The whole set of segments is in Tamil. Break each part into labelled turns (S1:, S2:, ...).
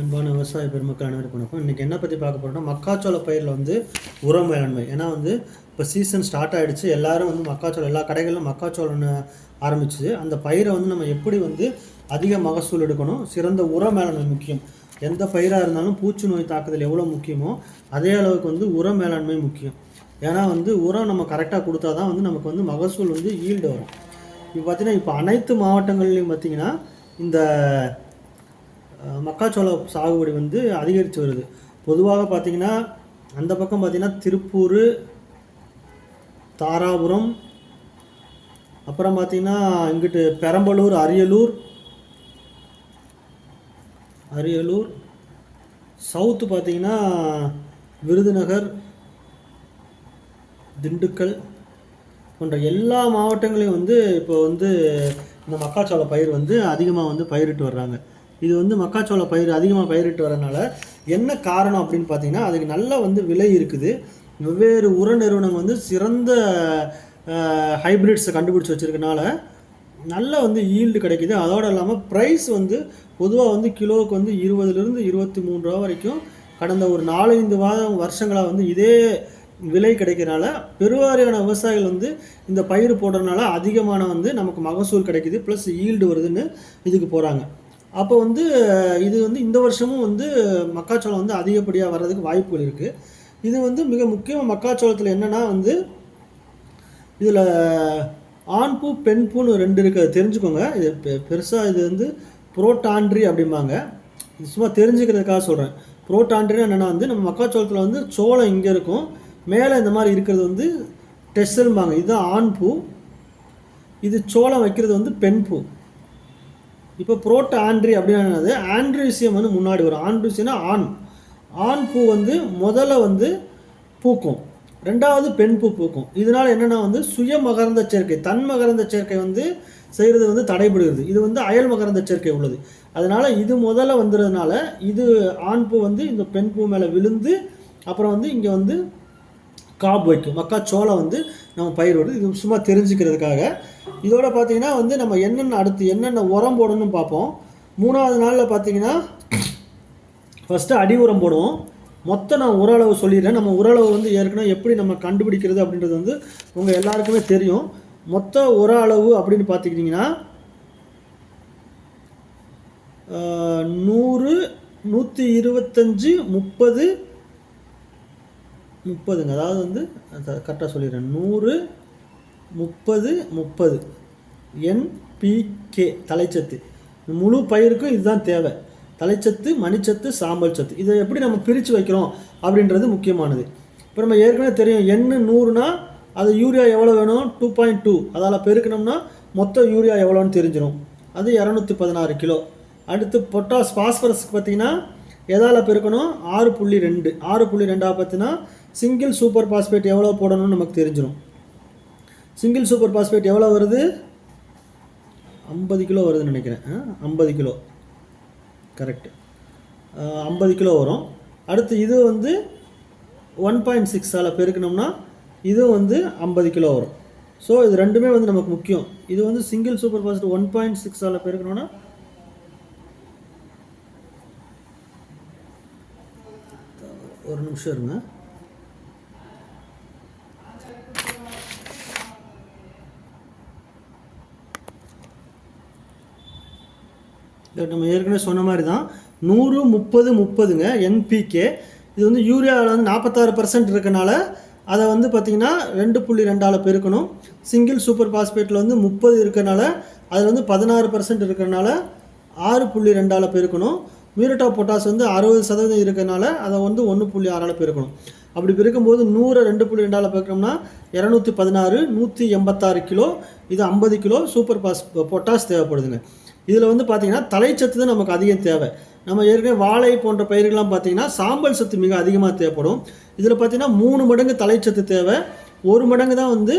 S1: அன்பான விவசாய பெருமக்கள் அனைவருக்கும் வணக்கம். இன்றைக்கி என்ன பற்றி பார்க்க போகிறோம்னா மக்காச்சோள பயிரில் வந்து உரம் மேலாண்மை. ஏன்னா வந்து இப்போ சீசன் ஸ்டார்ட் ஆகிடுச்சு எல்லாரும் வந்து மக்காச்சோளம் எல்லா கடைகளிலும் மக்காச்சோளம்னு ஆரம்பிச்சு அந்த பயிரை வந்து நம்ம எப்படி வந்து அதிக மகசூல் எடுக்கணும்? சிறந்த உரம் மேலாண்மை முக்கியம். எந்த பயிராக இருந்தாலும் பூச்சி நோய் தாக்குதல் எவ்வளோ முக்கியமோ அதே அளவுக்கு வந்து உரம் மேலாண்மை முக்கியம். ஏன்னா வந்து உரம் நம்ம கரெக்டாக கொடுத்தா தான் வந்து நமக்கு வந்து மகசூல் வந்து ஈல்டு வரும். இப்போ பார்த்திங்கன்னா இப்போ அனைத்து மாவட்டங்கள்லையும் பார்த்தீங்கன்னா இந்த மக்காச்சோள சாகுபடி வந்து அதிகரித்து வருது. பொதுவாக பார்த்திங்கன்னா அந்த பக்கம் பார்த்திங்கன்னா திருப்பூர் தாராபுரம் அப்புறம் பார்த்திங்கன்னா இங்கிட்டு பெரம்பலூர் அரியலூர் அரியலூர் சவுத்து பார்த்திங்கன்னா விருதுநகர் திண்டுக்கல் போன்ற எல்லா மாவட்டங்களையும் வந்து இப்போ வந்து இந்த மக்காச்சோள பயிர் வந்து அதிகமாக வந்து பயிரிட்டு வர்றாங்க. இது வந்து மக்காச்சோள பயிர் அதிகமாக பயிரிட்டு வரனால என்ன காரணம் அப்படின்னு பார்த்தீங்கன்னா அதுக்கு நல்ல வந்து விலை இருக்குது. வெவ்வேறு உர நிறுவனம் வந்து சிறந்த ஹைப்ரிட்ஸை கண்டுபிடிச்சி வச்சுருக்கனால நல்ல வந்து ஈல்டு கிடைக்குது. அதோடு இல்லாமல் ப்ரைஸ் வந்து பொதுவாக வந்து கிலோவுக்கு வந்து இருபதுலேருந்து இருபத்தி மூணு ரூபா வரைக்கும் கடந்த ஒரு நாலஞ்சு வாரம் வருஷங்களாக வந்து இதே விலை கிடைக்கிறனால பெருவாரியான விவசாயிகள் வந்து இந்த பயிர் போடுறதுனால அதிகமான வந்து நமக்கு மகசூல் கிடைக்குது. ப்ளஸ் ஈல்டு வருதுன்னு இதுக்கு போகிறாங்க அப்போ வந்து இது வந்து இந்த வருஷமும் வந்து மக்காச்சோளம் வந்து அதிகப்படியாக வர்றதுக்கு வாய்ப்புகள் இருக்குது இது வந்து மிக முக்கியமாக மக்காச்சோளத்தில் என்னென்னா வந்து இதில் ஆண் பூ பெண் பூன்னு ரெண்டு இருக்குது தெரிஞ்சுக்கோங்க. இது பெ- இது வந்து புரோட்டாண்ட்ரி அப்படிம்பாங்க. இது சும்மா தெரிஞ்சுக்கிறதுக்காக சொல்கிறேன் புரோட்டாண்ட்ரினா என்னென்னா வந்து நம்ம மக்காச்சோளத்தில் வந்து சோளம் இங்கே இருக்கும். மேலே இந்த மாதிரி இருக்கிறது வந்து டெஸ்டல்பாங்க இதுதான் ஆண் பூ. இது சோளம் வைக்கிறது வந்து பெண் பூ. இப்போ புரோட்டோ ஆண்ட்ரி அப்படின்னா என்னது? ஆண்ட்ரிசியம் வந்து முன்னாடி வரும். ஆண்ட்ரிசியம்னா ஆண். ஆண் பூ வந்து முதல்ல வந்து பூக்கும். ரெண்டாவது பெண் பூ பூக்கும். இதனால் என்னென்னா வந்து சுய மகரந்த சேர்க்கை தன் மகரந்த சேர்க்கை வந்து செய்கிறது வந்து தடைபடுகிறது. இது வந்து அயல் மகரந்த சேர்க்கை உள்ளது. அதனால் இது முதல்ல வந்துடுறதுனால இது ஆண் பூ வந்து இந்த பெண் பூ மேலே விழுந்து அப்புறம் வந்து இங்கே வந்து காப் வைக்கும். மக்காச்சோளம் வந்து நம்ம பயிர் வருது இது சும்மா தெரிஞ்சுக்கிறதுக்காக. இதோட பார்த்தீங்கன்னா வந்து நம்ம என்னென்ன அடுத்து என்னென்ன உரம் போடணும்னு பார்ப்போம் மூணாவது நாளில் பார்த்தீங்கன்னா ஃபஸ்ட்டு அடி உரம் போடுவோம். மொத்தம் நான் உரளவு சொல்லிடுறேன். நம்ம உரளவு வந்து ஏற்கனவே எப்படி நம்ம கண்டுபிடிக்கிறது அப்படின்றது வந்து உங்கள் எல்லாருக்குமே தெரியும். மொத்த உர அளவு அப்படின்னு பார்த்துக்கிட்டிங்கன்னா நூறு நூற்றி இருபத்தஞ்சி முப்பது முப்பதுங்க. அதாவது வந்து கரெக்டாக சொல்லிடுறேன். நூறு முப்பது முப்பது. என்பிகே தலைச்சத்து. முழு பயிருக்கும் இதுதான் தேவை. தலைச்சத்து மணிச்சத்து சாம்பல் சத்து. இதை எப்படி நம்ம பிரித்து வைக்கிறோம் அப்படின்றது முக்கியமானது. இப்போ நம்ம ஏற்கனவே தெரியும் எண்ணு நூறுனா அது யூரியா எவ்வளோ வேணும்? Two point two. அதால் பெருக்கணும்னா மொத்த யூரியா எவ்வளோன்னு தெரிஞ்சிடும் அது இரநூத்தி பதினாறு கிலோ. அடுத்து பொட்டாஸ் பாஸ்பரஸ்க்கு பார்த்தீங்கன்னா எதால் பெருக்கணும்? ஆறு புள்ளி ரெண்டு. ஆறு புள்ளி ரெண்டாக பார்த்தீங்கன்னா சிங்கிள் சூப்பர் பாஸ்பேட் எவ்வளோ போடணும்னு நமக்கு தெரிஞ்சிடும் சிங்கிள் சூப்பர் பாஸ்பேட் எவ்வளோ வருது? ஐம்பது கிலோ வருதுன்னு நினைக்கிறேன். ஐம்பது கிலோ. கரெக்டு ஐம்பது கிலோ வரும். அடுத்து இது வந்து ஒன் பாயிண்ட் சிக்ஸால் பெருக்கணும்னா இது வந்து ஐம்பது கிலோ வரும். ஸோ இது ரெண்டுமே வந்து நமக்கு முக்கியம். இது வந்து single super phosphate one point சிக்ஸால் பெருக்கணும்னா ஒரு நிமிஷம் இருங்க. நம்ம ஏற்கனவே சொன்ன மாதிரி தான் நூறு முப்பது முப்பதுங்க என்பிகே இது வந்து யூரியாவில் வந்து நாற்பத்தாறு பர்சன்ட் இருக்கனால அதை வந்து பார்த்திங்கன்னா ரெண்டு புள்ளி ரெண்டால் பெருக்கணும். சிங்கிள் சூப்பர் பாஸ்பேட்டில் வந்து முப்பது இருக்கனால அதில் வந்து பதினாறு பர்சன்ட் இருக்கிறனால ஆறு புள்ளி ரெண்டால் பெருக்கணும். மியூரட்டா பொட்டாஸ் வந்து அறுபது சதவீதம் இருக்கிறனால அதை வந்து ஒன்று புள்ளி ஆறால் பெருக்கணும். அப்படி பெருக்கும்போது நூறை ரெண்டு புள்ளி ரெண்டால் பெருக்கணும்னா இரநூத்தி பதினாறு நூற்றி எண்பத்தாறு கிலோ இது ஐம்பது கிலோ சூப்பர் பாஸ் பொட்டாஸ் தேவைப்படுதுங்க. இதில் வந்து பார்த்திங்கன்னா தலைச்சத்து தான் நமக்கு அதிகம் தேவை. நம்ம ஏற்கனவே வாழை போன்ற பயிர்கள்லாம் பார்த்தீங்கன்னா சாம்பல் சத்து மிக அதிகமாக தேவைப்படும். இதில் பார்த்தீங்கன்னா மூணு மடங்கு தலைச்சத்து தேவை. ஒரு மடங்கு தான் வந்து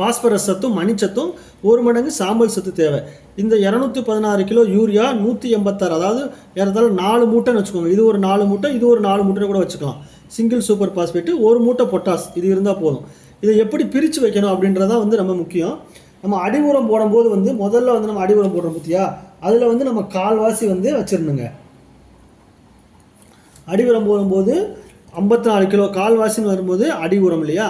S1: பாஸ்பரஸ் சத்தும் மணிச்சத்தும் ஒரு மடங்கு சாம்பல் சத்து தேவை. இந்த இரநூத்தி பதினாறு கிலோ யூரியா நூற்றி எண்பத்தாறு அதாவது ஏறத்தாலும் நாலு மூட்டைன்னு வச்சுக்கோங்க. இது ஒரு நாலு மூட்டை இது ஒரு நாலு மூட்டை கூட வச்சுக்கலாம். சிங்கிள் சூப்பர் பாஸ்பேட்டு ஒரு மூட்டை பொட்டாஸ் இது இருந்தால் போதும். இதை எப்படி பிரித்து வைக்கணும் அப்படின்றதான் வந்து ரொம்ப முக்கியம். நம்ம அடி உரம் போடும்போது வந்து முதல்ல வந்து நம்ம அடி உரம் போடுறோம் பற்றியா அதில் வந்து நம்ம கால்வாசி வந்து வச்சிடணுங்க. அடி உரம் போடும்போது ஐம்பத்தி நாலு கிலோ கால்வாசின்னு வரும்போது அடி உரம் இல்லையா?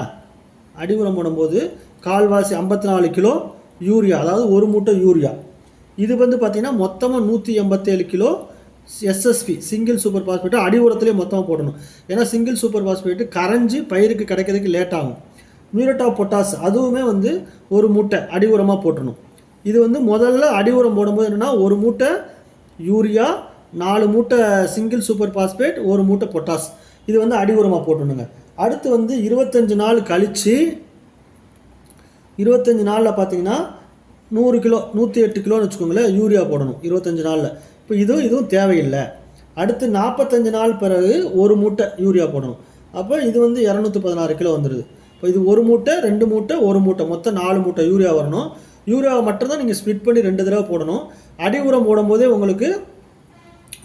S1: அடி உரம் போடும்போது கால்வாசி ஐம்பத்தி நாலு கிலோ யூரியா அதாவது ஒரு மூட்டை யூரியா. இது வந்து பார்த்திங்கன்னா மொத்தமாக நூற்றி எண்பத்தேழு kilo SSP single super phosphate அடி உரத்துலேயே மொத்தமாக போடணும். ஏன்னா சிங்கிள் சூப்பர் பாஸ்பேட்டு கரைஞ்சி பயிருக்கு கிடைக்கிறதுக்கு லேட் ஆகும். மியூரட் ஆஃப் பொட்டாஸ் அதுவுமே வந்து ஒரு மூட்டை அடி உரமாக போட்டணும். இது வந்து முதல்ல அடி உரம் போடும்போது என்னென்னா ஒரு மூட்டை யூரியா நாலு மூட்டை சிங்கிள் சூப்பர் பாஸ்பேட் ஒரு மூட்டை பொட்டாஸ் இது வந்து அடி உரமாக போட்டணுங்க. அடுத்து வந்து இருபத்தஞ்சி நாள் கழித்து இருபத்தஞ்சி நாளில் பார்த்தீங்கன்னா நூறு கிலோ நூற்றி எட்டு கிலோன்னு வச்சுக்கோங்களேன் யூரியா போடணும் இருபத்தஞ்சி நாளில். இப்போ இதுவும் இதுவும் தேவையில்லை. அடுத்து நாற்பத்தஞ்சு நாள் பிறகு ஒரு மூட்டை யூரியா போடணும். அப்போ இது வந்து இரநூத்தி பதினாறு கிலோ வந்துடுது இப்போ இது ஒரு மூட்டை ரெண்டு மூட்டை ஒரு மூட்டை. மொத்தம் நாலு மூட்டை யூரியா வரணும். யூரியாவை மட்டும்தான் நீங்கள் ஸ்ப்ளிட் பண்ணி ரெண்டு தடவை போடணும். அடி உரம் போடும்போதே உங்களுக்கு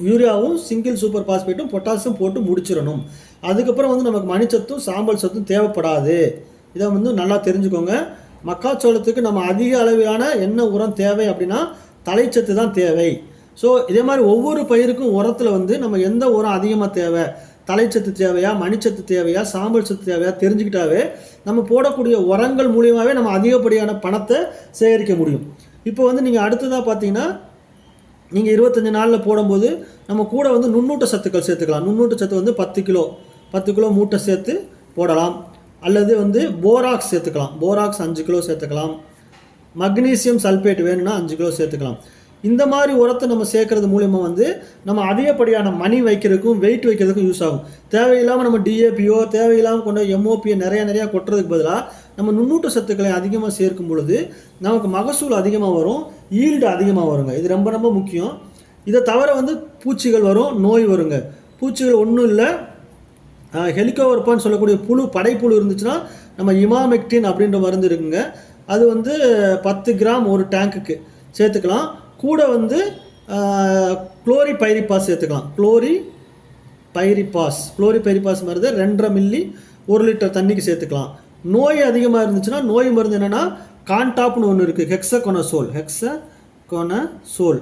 S1: யூரியாவும் சிங்கிள் சூப்பர் பாஸ்பேட்டும் பொட்டாசியம் போட்டு முடிச்சிடணும். அதுக்கப்புறம் வந்து நமக்கு மணிச்சத்தும் சாம்பல் சத்தும் தேவைப்படாது. இதை வந்து நல்லா தெரிஞ்சுக்கோங்க. மக்காச்சோளத்துக்கு நம்ம அதிக அளவிலான என்ன உரம் தேவை அப்படின்னா தலைச்சத்து தான் தேவை. ஸோ இதே மாதிரி ஒவ்வொரு பயிருக்கும் உரத்தில் வந்து நம்ம எந்த உரம் அதிகமாக தேவை? தலைச்சத்து தேவையா மணிச்சத்து தேவையா சாம்பல் சத்து தேவையா தெரிஞ்சுக்கிட்டாவே நம்ம போடக்கூடிய உரங்கள் மூலியமாகவே நம்ம அதிகப்படியான பணத்தை சேகரிக்க முடியும். இப்போ வந்து நீங்கள் அடுத்ததாக பார்த்தீங்கன்னா நீங்கள் இருபத்தஞ்சி நாளில் போடும்போது நம்ம கூட வந்து நுண்ணூட்ட சத்துக்கள் சேர்த்துக்கலாம். நுண்ணூட்ட சத்து வந்து பத்து கிலோ பத்து கிலோ மூட்டை சேர்த்து போடலாம். அல்லது வந்து போராக்ஸ் சேர்த்துக்கலாம். போராக்ஸ் அஞ்சு கிலோ சேர்த்துக்கலாம். மக்னீசியம் சல்பேட் வேணும்னா அஞ்சு கிலோ சேர்த்துக்கலாம். இந்த மாதிரி உரத்தை நம்ம சேர்க்கறது மூலிமா வந்து நம்ம அதிகப்படியான மணி வைக்கிறதுக்கும் வெயிட் வைக்கிறதுக்கும் யூஸ் ஆகும். தேவையில்லாமல் நம்ம டிஏபியோ தேவையில்லாமல் கொண்ட எம்ஓபியோ நிறைய நிறையா கொட்டுறதுக்கு பதிலாக நம்ம நுண்ணூட்ட சத்துக்களை அதிகமாக சேர்க்கும் பொழுது நமக்கு மகசூல் அதிகமாக வரும் ஈல்டு அதிகமாக வருங்க. இது ரொம்ப ரொம்ப முக்கியம். இதை தவிர வந்து பூச்சிகள் வரும் நோய் வருங்க. பூச்சிகள் ஒன்றும் இல்லை. ஹெலிகோவர்பான்னு சொல்லக்கூடிய புழு படைப்புழு இருந்துச்சுன்னா நம்ம இமாமெக்டின் அப்படின்ற மருந்து இருக்குங்க. அது வந்து பத்து கிராம் ஒரு டேங்க்குக்கு சேர்த்துக்கலாம். கூட வந்து குளோரி பைரிபாஸ் சேர்த்துக்கலாம். குளோரி பைரிபாஸ் குளோரி பைரிபாஸ் மருந்து ரெண்டரை மில்லி ஒரு லிட்டர் தண்ணிக்கு சேர்த்துக்கலாம். நோய் அதிகமாக இருந்துச்சுன்னா நோய் மருந்து என்னென்னா கான்டாப்னு ஒன்று இருக்குது ஹெக்ஸகொனசோல் ஹெக்ஸகொனசோல்.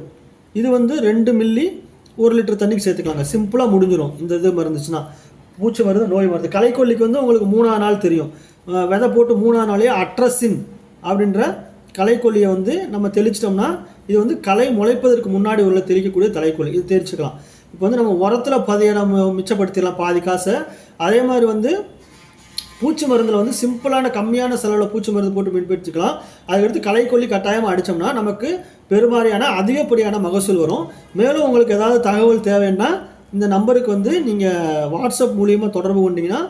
S1: இது வந்து ரெண்டு மில்லி ஒரு லிட்டர் தண்ணிக்கு சேர்த்துக்கலாங்க. சிம்பிளாக முடிஞ்சிடும் இந்த இது மருந்துச்சுன்னா பூச்சி மருந்து நோய் மருந்து. களைக்கொல்லிக்கு வந்து உங்களுக்கு மூணா நாள் தெரியும். விதை போட்டு மூணா நாளே அட்ரஸின் அப்படின்ற களைக்கொல்லியை வந்து நம்ம தெளிச்சிட்டோம்னா இது வந்து களை முளைப்பதற்கு முன்னாடி உள்ள தெரிவிக்கக்கூடிய தலைக்கொல்லி இது தெரிச்சுக்கலாம் இப்போ வந்து நம்ம உரத்தில் பதிய நம்ம மிச்சப்படுத்திடலாம் பாதி காசை. அதே மாதிரி வந்து பூச்சி மருந்தில் வந்து சிம்பிளான கம்மியான செலவில் பூச்சி மருந்து போட்டு பயன்படுத்திக்கலாம் அதுக்கடுத்து களைக்கொல்லி கட்டாயமாக அடித்தோம்னா நமக்கு பெருமாறியான அதிகப்படியான மகசூல் வரும். மேலும் உங்களுக்கு ஏதாவது தகவல் தேவைன்னா இந்த நம்பருக்கு வந்து நீங்கள் வாட்ஸ்அப் மூலியமாக தொடர்பு கொண்டீங்கன்னா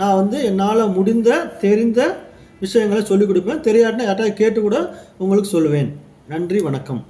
S1: நான் வந்து என்னால் முடிந்த தெரிந்த விஷயங்களை சொல்லிக் கொடுப்பேன். தெரியாட்டினா யார்ட்டா கேட்டு கூட உங்களுக்கு சொல்லுவேன். நன்றி வணக்கம்.